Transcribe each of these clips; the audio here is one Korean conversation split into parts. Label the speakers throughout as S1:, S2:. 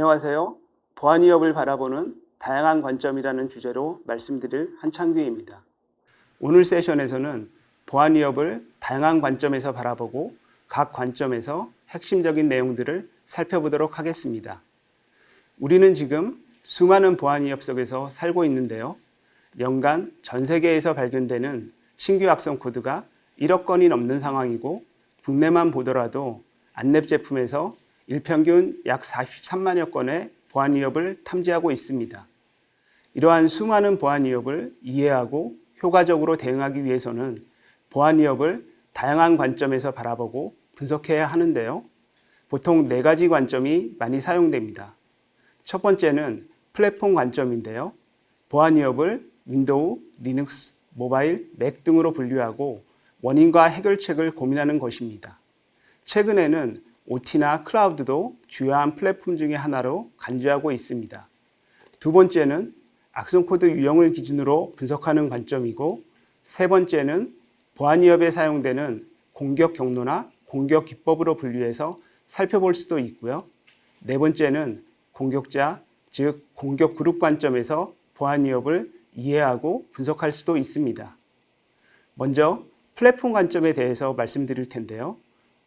S1: 안녕하세요. 보안 위협을 바라보는 다양한 관점이라는 주제로 말씀드릴 한창규입니다. 오늘 세션에서는 보안 위협을 다양한 관점에서 바라보고 각 관점에서 핵심적인 내용들을 살펴보도록 하겠습니다. 우리는 지금 수많은 보안 위협 속에서 살고 있는데요. 연간 전 세계에서 발견되는 신규 악성 코드가 1억 건이 넘는 상황이고 국내만 보더라도 안랩 제품에서 일평균 약 43만여 건의 보안 위협을 탐지하고 있습니다. 이러한 수많은 보안 위협을 이해하고 효과적으로 대응하기 위해서는 보안 위협을 다양한 관점에서 바라보고 분석해야 하는데요. 보통 네 가지 관점이 많이 사용됩니다. 첫 번째는 플랫폼 관점인데요. 보안 위협을 윈도우, 리눅스, 모바일, 맥 등으로 분류하고 원인과 해결책을 고민하는 것입니다. 최근에는 OT나 클라우드도 주요한 플랫폼 중의 하나로 간주하고 있습니다. 두 번째는 악성 코드 유형을 기준으로 분석하는 관점이고 세 번째는 보안 위협에 사용되는 공격 경로나 공격 기법으로 분류해서 살펴볼 수도 있고요. 네 번째는 공격자, 즉 공격 그룹 관점에서 보안 위협을 이해하고 분석할 수도 있습니다. 먼저 플랫폼 관점에 대해서 말씀드릴 텐데요.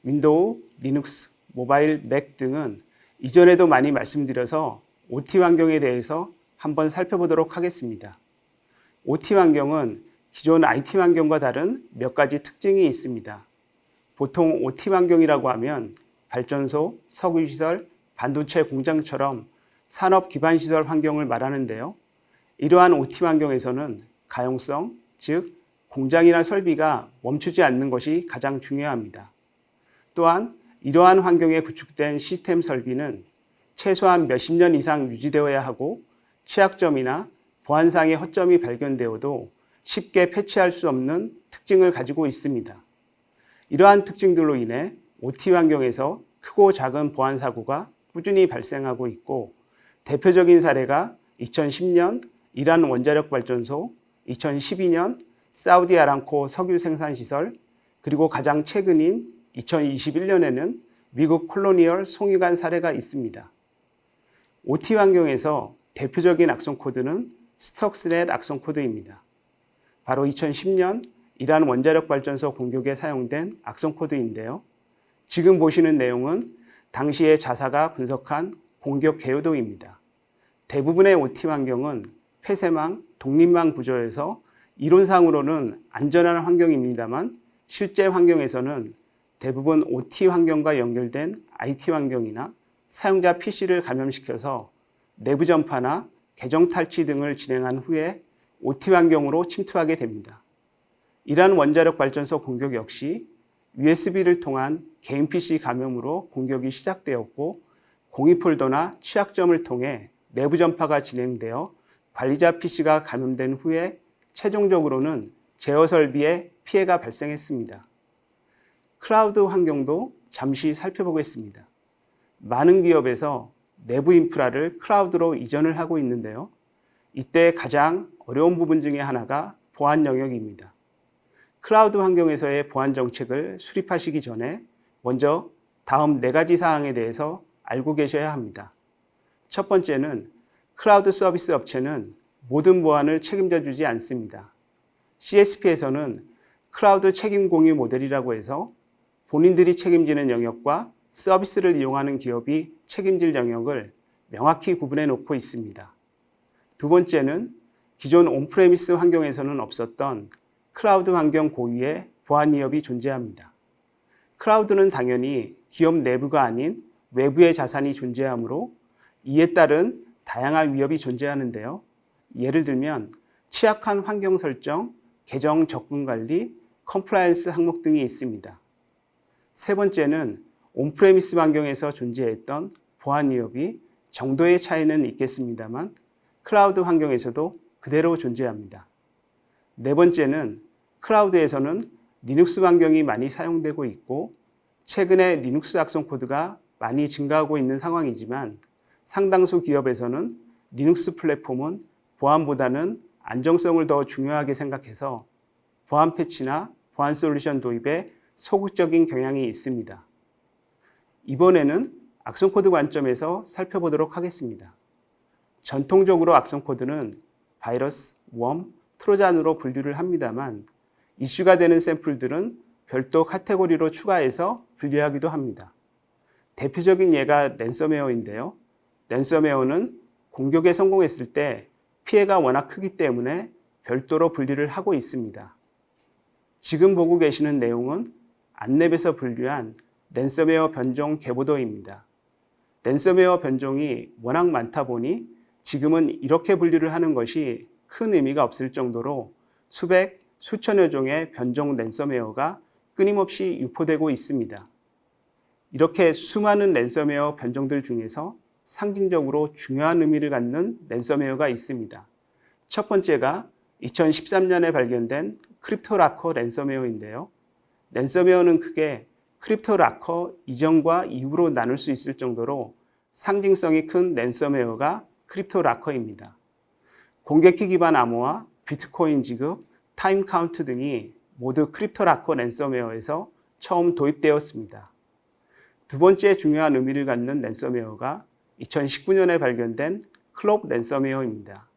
S1: 윈도우, 리눅스, 모바일, 맥 등은 이전에도 많이 말씀드려서 OT 환경에 대해서 한번 살펴보도록 하겠습니다. OT 환경은 기존 IT 환경과 다른 몇 가지 특징이 있습니다. 보통 OT 환경이라고 하면 발전소, 석유시설, 반도체 공장처럼 산업 기반 시설 환경을 말하는데요. 이러한 OT 환경에서는 가용성, 즉 공장이나 설비가 멈추지 않는 것이 가장 중요합니다. 또한 이러한 환경에 구축된 시스템 설비는 최소한 몇십 년 이상 유지되어야 하고 취약점이나 보안상의 허점이 발견되어도 쉽게 패치할 수 없는 특징을 가지고 있습니다. 이러한 특징들로 인해 OT 환경에서 크고 작은 보안 사고가 꾸준히 발생하고 있고 대표적인 사례가 2010년 이란 원자력 발전소, 2012년 사우디 아람코 석유 생산 시설, 그리고 가장 최근인 2021년에는 미국 콜로니얼 송유관 사례가 있습니다. OT 환경에서 대표적인 악성 코드는 스톡스넷 악성 코드입니다. 바로 2010년 이란 원자력 발전소 공격에 사용된 악성 코드인데요. 지금 보시는 내용은 당시의 자사가 분석한 공격 개요도입니다. 대부분의 OT 환경은 폐쇄망, 독립망 구조에서 이론상으로는 안전한 환경입니다만 실제 환경에서는 대부분 OT 환경과 연결된 IT 환경이나 사용자 PC를 감염시켜서 내부 전파나 계정 탈취 등을 진행한 후에 OT 환경으로 침투하게 됩니다. 이러한 원자력 발전소 공격 역시 USB를 통한 개인 PC 감염으로 공격이 시작되었고 공입 폴더나 취약점을 통해 내부 전파가 진행되어 관리자 PC가 감염된 후에 최종적으로는 제어 설비에 피해가 발생했습니다. 클라우드 환경도 잠시 살펴보겠습니다. 많은 기업에서 내부 인프라를 클라우드로 이전을 하고 있는데요. 이때 가장 어려운 부분 중에 하나가 보안 영역입니다. 클라우드 환경에서의 보안 정책을 수립하시기 전에 먼저 다음 네 가지 사항에 대해서 알고 계셔야 합니다. 첫 번째는 클라우드 서비스 업체는 모든 보안을 책임져 주지 않습니다. CSP에서는 클라우드 책임 공유 모델이라고 해서 본인들이 책임지는 영역과 서비스를 이용하는 기업이 책임질 영역을 명확히 구분해 놓고 있습니다. 두 번째는 기존 온프레미스 환경에서는 없었던 클라우드 환경 고유의 보안 위협이 존재합니다. 클라우드는 당연히 기업 내부가 아닌 외부의 자산이 존재하므로 이에 따른 다양한 위협이 존재하는데요. 예를 들면 취약한 환경 설정, 계정 접근 관리, 컴플라이언스 항목 등이 있습니다. 세 번째는 온프레미스 환경에서 존재했던 보안 위협이 정도의 차이는 있겠습니다만 클라우드 환경에서도 그대로 존재합니다. 네 번째는 클라우드에서는 리눅스 환경이 많이 사용되고 있고 최근에 리눅스 악성 코드가 많이 증가하고 있는 상황이지만 상당수 기업에서는 리눅스 플랫폼은 보안보다는 안정성을 더 중요하게 생각해서 보안 패치나 보안 솔루션 도입에 소극적인 경향이 있습니다. 이번에는 악성 코드 관점에서 살펴보도록 하겠습니다. 전통적으로 악성 코드는 바이러스, 웜, 트로잔으로 분류를 합니다만 이슈가 되는 샘플들은 별도 카테고리로 추가해서 분류하기도 합니다. 대표적인 예가 랜섬웨어인데요. 랜섬웨어는 공격에 성공했을 때 피해가 워낙 크기 때문에 별도로 분리를 하고 있습니다. 지금 보고 계시는 내용은 안랩에서 분류한 랜섬웨어 변종 개보도입니다. 랜섬웨어 변종이 워낙 많다 보니 지금은 이렇게 분류를 하는 것이 큰 의미가 없을 정도로 수백, 수천여 종의 변종 랜섬웨어가 끊임없이 유포되고 있습니다. 이렇게 수많은 랜섬웨어 변종들 중에서 상징적으로 중요한 의미를 갖는 랜섬웨어가 있습니다. 첫 번째가 2013년에 발견된 크립토라커 랜섬웨어인데요. 랜섬웨어는 크게 크립토라커 이전과 이후로 나눌 수 있을 정도로 상징성이 큰 랜섬웨어가 크립토라커입니다. 공격키 기반 암호화, 비트코인 지급, 타임 카운트 등이 모두 크립토라커 랜섬웨어에서 처음 도입되었습니다. 두 번째 중요한 의미를 갖는 랜섬웨어가 2019년에 발견된 클롭 랜섬웨어입니다.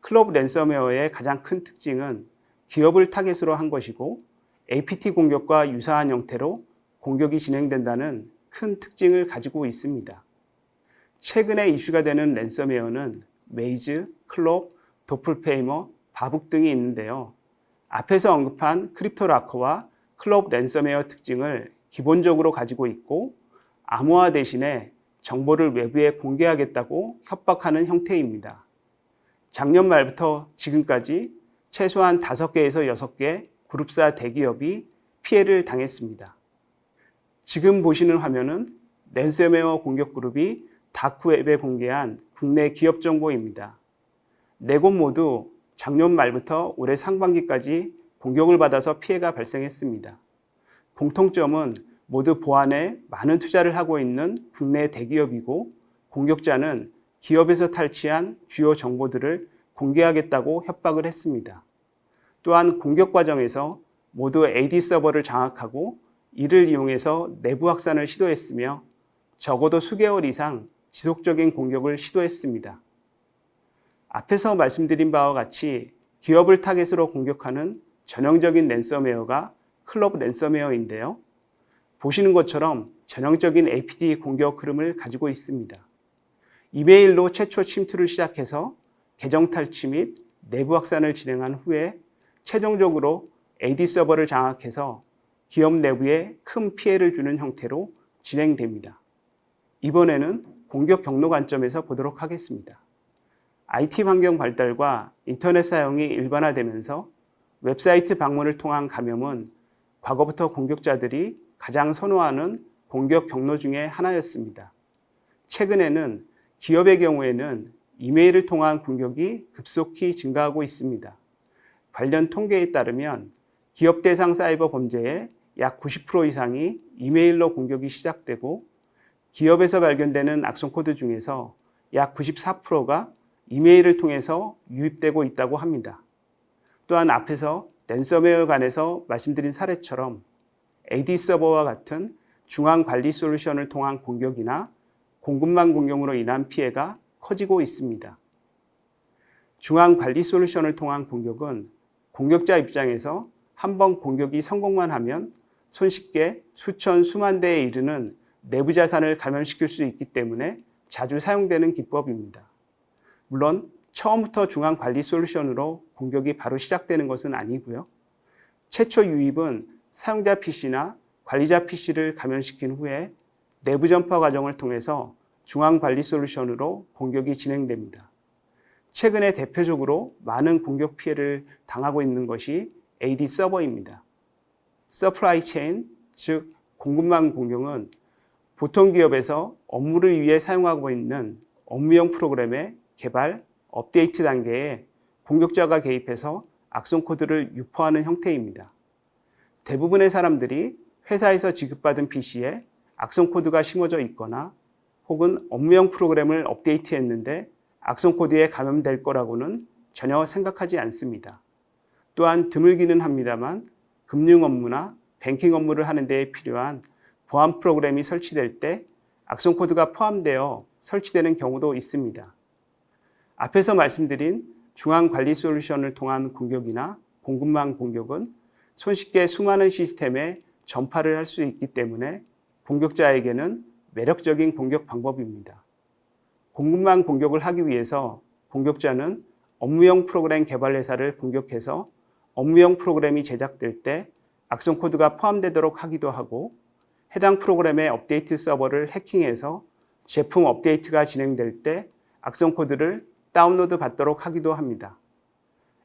S1: 클롭 랜섬웨어의 가장 큰 특징은 기업을 타겟으로 한 것이고 APT 공격과 유사한 형태로 공격이 진행된다는 큰 특징을 가지고 있습니다. 최근에 이슈가 되는 랜섬웨어는 메이즈, 클롭, 도플페이머, 바북 등이 있는데요. 앞에서 언급한 크립토라커와 클롭 랜섬웨어 특징을 기본적으로 가지고 있고 암호화 대신에 정보를 외부에 공개하겠다고 협박하는 형태입니다. 작년 말부터 지금까지 최소한 5개에서 6개 그룹사 대기업이 피해를 당했습니다. 지금 보시는 화면은 랜섬웨어 공격 그룹이 다크웹에 공개한 국내 기업 정보입니다. 네 곳 모두 작년 말부터 올해 상반기까지 공격을 받아서 피해가 발생했습니다. 공통점은 모두 보안에 많은 투자를 하고 있는 국내 대기업이고 공격자는 기업에서 탈취한 주요 정보들을 공개하겠다고 협박을 했습니다. 또한 공격 과정에서 모두 AD 서버를 장악하고 이를 이용해서 내부 확산을 시도했으며 적어도 수개월 이상 지속적인 공격을 시도했습니다. 앞에서 말씀드린 바와 같이 기업을 타겟으로 공격하는 전형적인 랜섬웨어가 클럽 랜섬웨어인데요. 보시는 것처럼 전형적인 APD 공격 흐름을 가지고 있습니다. 이메일로 최초 침투를 시작해서 계정 탈취 및 내부 확산을 진행한 후에 최종적으로 AD 서버를 장악해서 기업 내부에 큰 피해를 주는 형태로 진행됩니다. 이번에는 공격 경로 관점에서 보도록 하겠습니다. IT 환경 발달과 인터넷 사용이 일반화되면서 웹사이트 방문을 통한 감염은 과거부터 공격자들이 가장 선호하는 공격 경로 중의 하나였습니다. 최근에는 기업의 경우에는 이메일을 통한 공격이 급속히 증가하고 있습니다. 관련 통계에 따르면 기업 대상 사이버 범죄의 약 90% 이상이 이메일로 공격이 시작되고 기업에서 발견되는 악성 코드 중에서 약 94%가 이메일을 통해서 유입되고 있다고 합니다. 또한 앞에서 랜섬웨어 간에서 말씀드린 사례처럼 AD 서버와 같은 중앙 관리 솔루션을 통한 공격이나 공급망 공격으로 인한 피해가 커지고 있습니다. 중앙 관리 솔루션을 통한 공격은 공격자 입장에서 한 번 공격이 성공만 하면 손쉽게 수천, 수만 대에 이르는 내부 자산을 감염시킬 수 있기 때문에 자주 사용되는 기법입니다. 물론 처음부터 중앙 관리 솔루션으로 공격이 바로 시작되는 것은 아니고요. 최초 유입은 사용자 PC나 관리자 PC를 감염시킨 후에 내부 전파 과정을 통해서 중앙 관리 솔루션으로 공격이 진행됩니다. 최근에 대표적으로 많은 공격 피해를 당하고 있는 것이 AD 서버입니다. 서플라이 체인, 즉 공급망 공격은 보통 기업에서 업무를 위해 사용하고 있는 업무용 프로그램의 개발, 업데이트 단계에 공격자가 개입해서 악성 코드를 유포하는 형태입니다. 대부분의 사람들이 회사에서 지급받은 PC에 악성 코드가 심어져 있거나 혹은 업무용 프로그램을 업데이트했는데 악성 코드에 감염될 거라고는 전혀 생각하지 않습니다. 또한 드물기는 합니다만 금융 업무나 뱅킹 업무를 하는 데 필요한 보안 프로그램이 설치될 때 악성 코드가 포함되어 설치되는 경우도 있습니다. 앞에서 말씀드린 중앙 관리 솔루션을 통한 공격이나 공급망 공격은 손쉽게 수많은 시스템에 전파를 할 수 있기 때문에 공격자에게는 매력적인 공격 방법입니다. 공급망 공격을 하기 위해서 공격자는 업무용 프로그램 개발 회사를 공격해서 업무용 프로그램이 제작될 때 악성 코드가 포함되도록 하기도 하고 해당 프로그램의 업데이트 서버를 해킹해서 제품 업데이트가 진행될 때 악성 코드를 다운로드 받도록 하기도 합니다.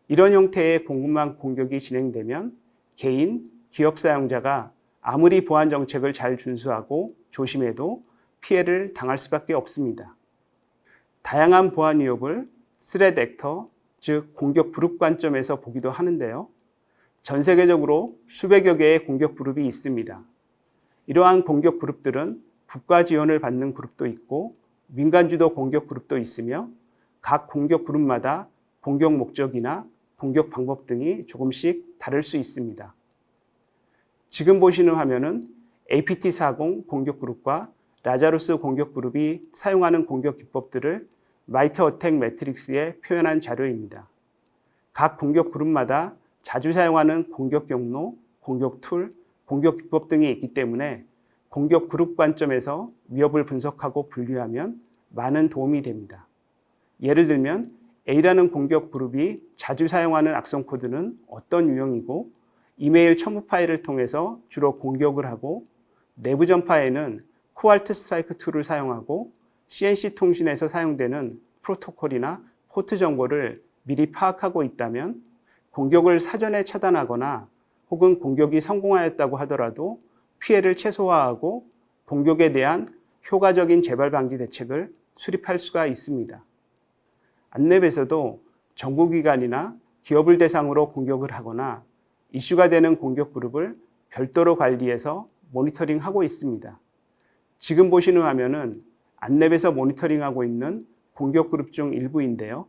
S1: 이런 형태의 공급망 공격이 진행되면 개인, 기업 사용자가 아무리 보안 정책을 잘 준수하고 조심해도 피해를 당할 수밖에 없습니다. 다양한 보안 위협을 스레드 액터, 즉 공격 그룹 관점에서 보기도 하는데요. 전 세계적으로 수백여 개의 공격 그룹이 있습니다. 이러한 공격 그룹들은 국가 지원을 받는 그룹도 있고 민간 주도 공격 그룹도 있으며 각 공격 그룹마다 공격 목적이나 공격 방법 등이 조금씩 다를 수 있습니다. 지금 보시는 화면은 APT40 공격 그룹과 라자루스 공격 그룹이 사용하는 공격 기법들을 마이트 어택 매트릭스에 표현한 자료입니다. 각 공격 그룹마다 자주 사용하는 공격 경로, 공격 툴, 공격 기법 등이 있기 때문에 공격 그룹 관점에서 위협을 분석하고 분류하면 많은 도움이 됩니다. 예를 들면 A라는 공격 그룹이 자주 사용하는 악성 코드는 어떤 유형이고 이메일 첨부 파일을 통해서 주로 공격을 하고 내부 전파에는 코알트 스트라이크 2를 사용하고 CNC 통신에서 사용되는 프로토콜이나 포트 정보를 미리 파악하고 있다면 공격을 사전에 차단하거나 혹은 공격이 성공하였다고 하더라도 피해를 최소화하고 공격에 대한 효과적인 재발 방지 대책을 수립할 수가 있습니다. 안랩에서도 정부기관이나 기업을 대상으로 공격을 하거나 이슈가 되는 공격 그룹을 별도로 관리해서 모니터링하고 있습니다. 지금 보시는 화면은 안랩에서 모니터링하고 있는 공격 그룹 중 일부인데요.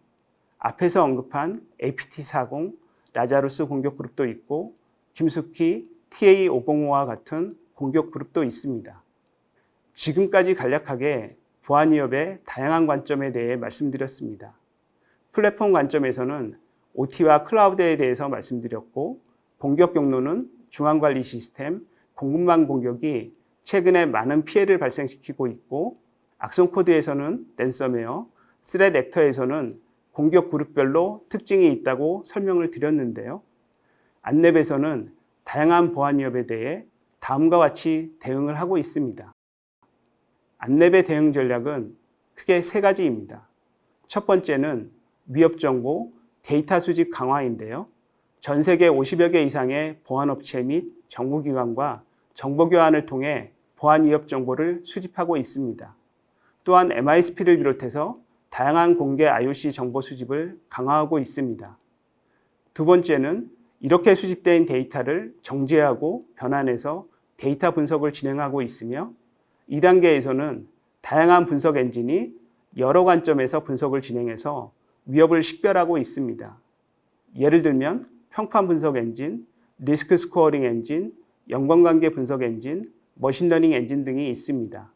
S1: 앞에서 언급한 APT40, 라자루스 공격 그룹도 있고 김숙희 TA505와 같은 공격 그룹도 있습니다. 지금까지 간략하게 보안 위협의 다양한 관점에 대해 말씀드렸습니다. 플랫폼 관점에서는 OT와 클라우드에 대해서 말씀드렸고 공격 경로는 중앙관리 시스템, 공급망 공격이 최근에 많은 피해를 발생시키고 있고 악성 코드에서는 랜섬웨어, 스레드 액터에서는 공격 그룹별로 특징이 있다고 설명을 드렸는데요. 안랩에서는 다양한 보안 위협에 대해 다음과 같이 대응을 하고 있습니다. 안랩의 대응 전략은 크게 세 가지입니다. 첫 번째는 위협 정보, 데이터 수집 강화인데요. 전 세계 50여 개 이상의 보안업체 및 정부기관과 정보 교환을 통해 보안 위협 정보를 수집하고 있습니다. 또한 MISP를 비롯해서 다양한 공개 IOC 정보 수집을 강화하고 있습니다. 두 번째는 이렇게 수집된 데이터를 정제하고 변환해서 데이터 분석을 진행하고 있으며 2단계에서는 다양한 분석 엔진이 여러 관점에서 분석을 진행해서 위협을 식별하고 있습니다. 예를 들면 평판 분석 엔진, 리스크 스코어링 엔진, 연관관계 분석 엔진, 머신러닝 엔진 등이 있습니다.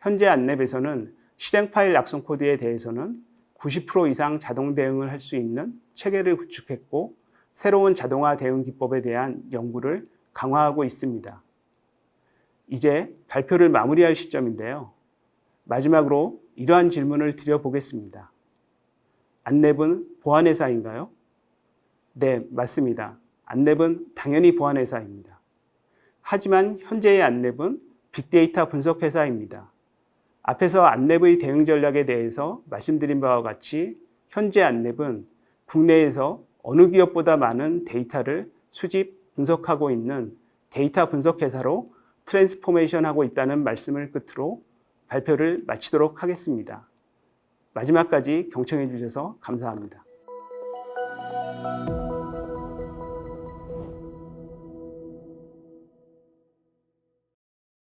S1: 현재 안랩에서는 실행 파일 악성 코드에 대해서는 90% 이상 자동 대응을 할 수 있는 체계를 구축했고 새로운 자동화 대응 기법에 대한 연구를 강화하고 있습니다. 이제 발표를 마무리할 시점인데요. 마지막으로 이러한 질문을 드려보겠습니다. 안랩은 보안회사인가요? 네, 맞습니다. 안랩은 당연히 보안회사입니다. 하지만 현재의 안랩은 빅데이터 분석 회사입니다. 앞에서 안랩의 대응 전략에 대해서 말씀드린 바와 같이 현재 안랩은 국내에서 어느 기업보다 많은 데이터를 수집, 분석하고 있는 데이터 분석 회사로 트랜스포메이션 하고 있다는 말씀을 끝으로 발표를 마치도록 하겠습니다. 마지막까지 경청해 주셔서 감사합니다.